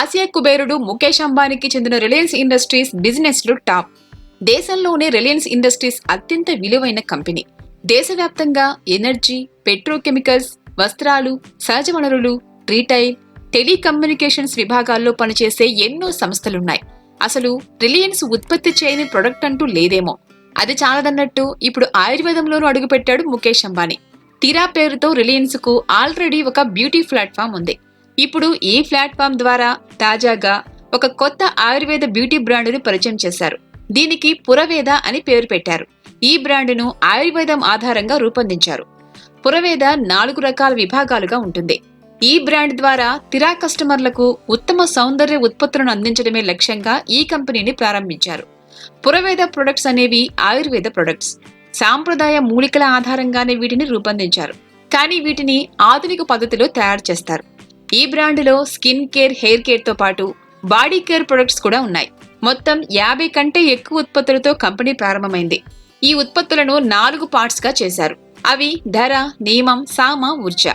Asia కుబేరుడు ముఖేష్ అంబానీకి చెందిన రిలయన్స్ ఇండస్ట్రీస్ బిజినెస్లో టాప్. దేశంలోనే రిలయన్స్ ఇండస్ట్రీస్ అత్యంత విలువైన కంపెనీ. దేశవ్యాప్తంగా ఎనర్జీ పెట్రోకెమికల్స్ వస్త్రాలు సహజ వనరులు రీటైల్ టెలికమ్యూనికేషన్స్ విభాగాల్లో పనిచేసే ఎన్నో సంస్థలున్నాయి. అసలు రిలయన్స్ ఉత్పత్తి చేయని ప్రొడక్ట్ అంటూ లేదేమో. అది చాలదన్నట్టు ఇప్పుడు ఆయుర్వేదంలోనూ అడుగుపెట్టాడు ముఖేష్ అంబానీ. తీరా పేరుతో రిలయన్స్కు ఆల్రెడీ ఒక బ్యూటీ ప్లాట్ఫామ్ ఉంది. ఇప్పుడు ఈ ప్లాట్ఫామ్ ద్వారా తాజాగా ఒక కొత్త ఆయుర్వేద బ్యూటీ బ్రాండును పరిచయం చేశారు. దీనికి పురవేద అని పేరు పెట్టారు. ఈ బ్రాండును ఆయుర్వేదం ఆధారంగా రూపొందించారు. పురవేద నాలుగు రకాల విభాగాలుగా ఉంటుంది. ఈ బ్రాండ్ ద్వారా తిరా కస్టమర్లకు ఉత్తమ సౌందర్య ఉత్పత్తులను అందించడమే లక్ష్యంగా ఈ కంపెనీని ప్రారంభించారు. పురవేద ప్రొడక్ట్స్ అనేవి ఆయుర్వేద ప్రొడక్ట్స్. సాంప్రదాయ మూలికల ఆధారంగానే వీటిని రూపొందించారు. కానీ వీటిని ఆధునిక పద్ధతిలో తయారు చేస్తారు. ఈ బ్రాండులో స్కిన్ కేర్ హెయిర్ కేర్తో పాటు బాడీ కేర్ ప్రొడక్ట్స్ కూడా ఉన్నాయి. మొత్తం యాభై కంటే ఎక్కువ ఉత్పత్తులతో కంపెనీ ప్రారంభమైంది. ఈ ఉత్పత్తులను నాలుగు పార్ట్స్గా చేశారు. అవి ధర నియమం సామ ఊర్జ.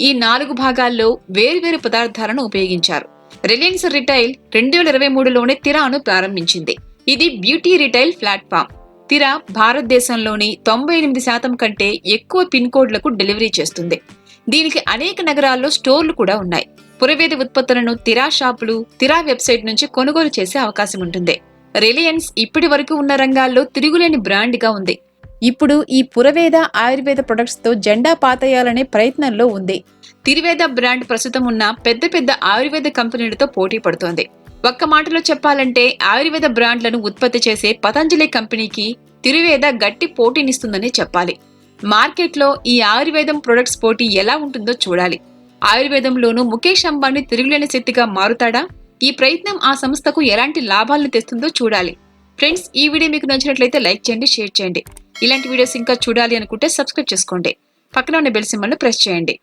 ఈ నాలుగు భాగాల్లో వేర్వేరు పదార్థాలను ఉపయోగించారు. రిలయన్స్ రిటైల్ రెండు వేల ఇరవై మూడులోనే తిరాను ప్రారంభించింది. ఇది బ్యూటీ రిటైల్ ప్లాట్ఫామ్. తిరా భారతదేశంలోని తొంభై ఎనిమిది శాతం కంటే ఎక్కువ పిన్ కోడ్లకు డెలివరీ చేస్తుంది. దీనికి అనేక నగరాల్లో స్టోర్లు కూడా ఉన్నాయి. పురవేద ఉత్పత్తులను తిరా షాపులు తిరా వెబ్సైట్ నుంచి కొనుగోలు చేసే అవకాశం ఉంటుంది. రిలయన్స్ ఇప్పటి వరకు ఉన్న రంగాల్లో తిరుగులేని బ్రాండ్గా ఉంది. ఇప్పుడు ఈ పురవేద ఆయుర్వేద ప్రొడక్ట్స్తో జెండా పాతేయాలనే ప్రయత్నంలో ఉంది. తిరువేద బ్రాండ్ ప్రస్తుతం ఉన్న పెద్ద పెద్ద ఆయుర్వేద కంపెనీలతో పోటీ పడుతోంది. ఒక్క మాటలో చెప్పాలంటే ఆయుర్వేద బ్రాండ్లను ఉత్పత్తి చేసే పతంజలి కంపెనీకి తిరువేద గట్టి పోటీనిస్తుందని చెప్పాలి. మార్కెట్లో ఈ ఆయుర్వేదం ప్రొడక్ట్స్ పోటీ ఎలా ఉంటుందో చూడాలి. ఆయుర్వేదంలోనూ ముఖేష్ అంబానీ తిరుగులేని శక్తిగా మారుతాడా? ఈ ప్రయత్నం ఆ సంస్థకు ఎలాంటి లాభాలను తెస్తుందో చూడాలి. ఫ్రెండ్స్ ఈ వీడియో మీకు నచ్చినట్లయితే లైక్ చేయండి షేర్ చేయండి. ఇలాంటి వీడియోస్ ఇంకా చూడాలి అనుకుంటే సబ్స్క్రైబ్ చేసుకోండి. పక్కన ఉన్న బెల్ సింబల్ను ప్రెస్ చేయండి.